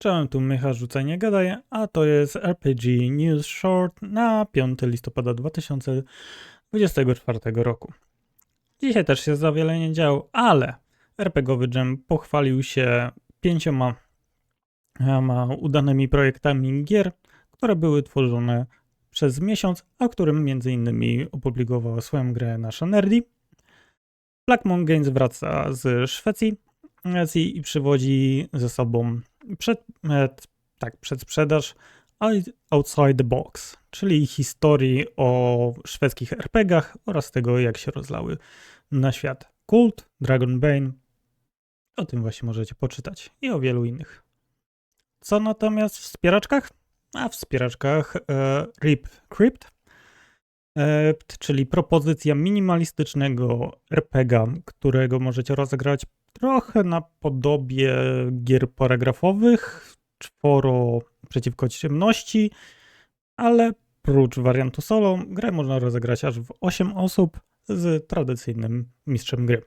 Czołem, tu Mycha Rzucenie Gadaj, a to jest RPG News Short na 5 listopada 2024 roku. Dzisiaj też się za wiele nie działo, ale RPGowy Jam pochwalił się pięcioma ma udanymi projektami gier, które były tworzone przez miesiąc, a którym między innymi opublikowała swoją grę nasza Nerdy. Blackmon Games wraca z Szwecji i przywodzi ze sobą przed, e, tak, przedsprzedaż Outside the Box, czyli historii o szwedzkich RPGach oraz tego, jak się rozlały na świat. Kult, Dragonbane, o tym właśnie możecie poczytać i o wielu innych. Co natomiast w wspieraczkach? A w wspieraczkach e, RIP Crypt, czyli propozycja minimalistycznego RPGa, którego możecie rozegrać trochę na podobie gier paragrafowych, czworo przeciwko ciemności, ale prócz wariantu solo, grę można rozegrać aż w 8 osób z tradycyjnym mistrzem gry.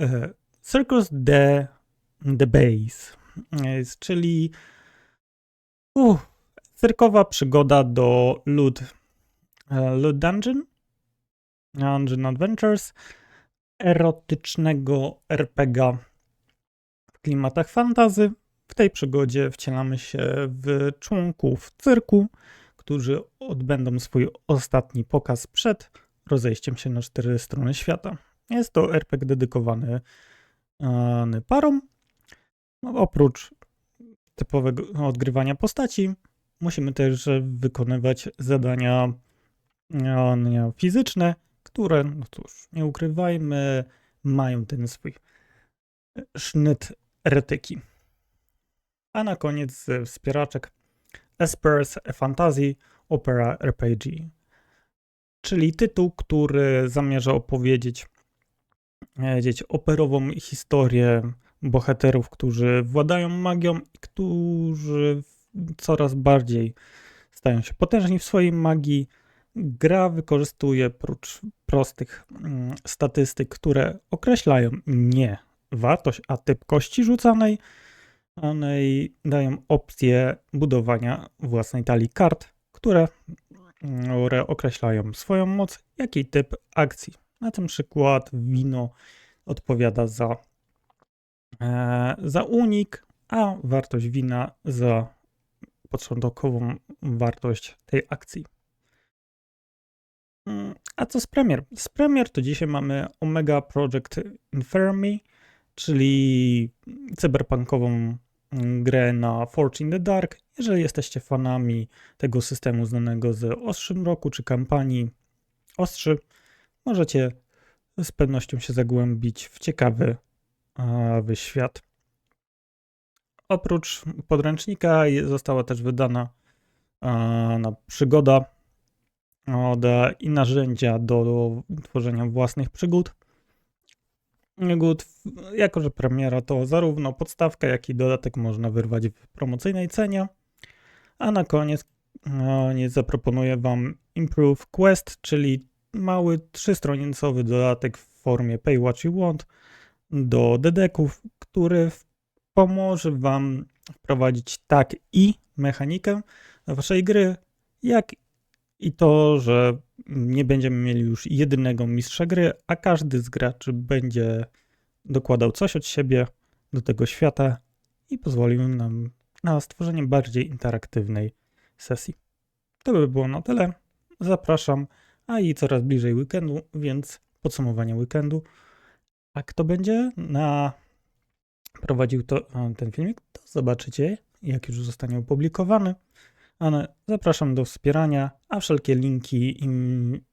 E, Circus the, the Base, czyli uh, cyrkowa przygoda do Lud, e, Lud Dungeon, Dungeon Adventures, erotycznego RPGa w klimatach fantazy. W tej przygodzie wcielamy się w członków cyrku, którzy odbędą swój ostatni pokaz przed rozejściem się na cztery strony świata. Jest to RPG dedykowany parom. No, oprócz typowego odgrywania postaci, musimy też wykonywać zadania fizyczne, które, no cóż, nie ukrywajmy, mają ten swój sznyt eretyki. A na koniec z wspieraczek Espers Fantasy Opera RPG, czyli tytuł, który zamierza opowiedzieć wiedzieć, operową historię bohaterów, którzy władają magią i którzy coraz bardziej stają się potężni w swojej magii, Gra wykorzystuje prócz prostych mm, statystyk, które określają nie wartość, a typ kości rzucanej, one dają opcję budowania własnej talii kart, które mm, określają swoją moc, jak i typ akcji. Na tym przykład wino odpowiada za, e, za unik, a wartość wina za początkową wartość tej akcji. Mm, a co z premier? Z premier to dzisiaj mamy Omega Project Infermi, czyli cyberpunkową mm, grę na Forge in the Dark. Jeżeli jesteście fanami tego systemu znanego z Ostrzym Roku czy kampanii Ostrzy, możecie z pewnością się zagłębić w ciekawy świat. Oprócz podręcznika została też wydana na przygoda i narzędzia do tworzenia własnych przygód. Jako, że premiera to zarówno podstawka, jak i dodatek można wyrwać w promocyjnej cenie. A na koniec nie zaproponuję Wam Improve Quest, czyli mały trzystronicowy dodatek w formie Pay What You Want do dedeków, który pomoże Wam wprowadzić tak i mechanikę Waszej gry, jak i to, że nie będziemy mieli już jednego mistrza gry, a każdy z graczy będzie dokładał coś od siebie do tego świata i pozwolił nam na stworzenie bardziej interaktywnej sesji. To by było na tyle. Zapraszam, a i coraz bliżej weekendu, więc podsumowanie weekendu. A kto będzie na prowadził to, ten filmik, to zobaczycie, jak już zostanie opublikowany. Ale zapraszam do wspierania, a wszelkie linki i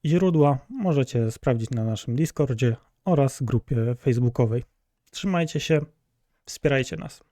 źródła możecie sprawdzić na naszym Discordzie oraz grupie facebookowej. Trzymajcie się, wspierajcie nas.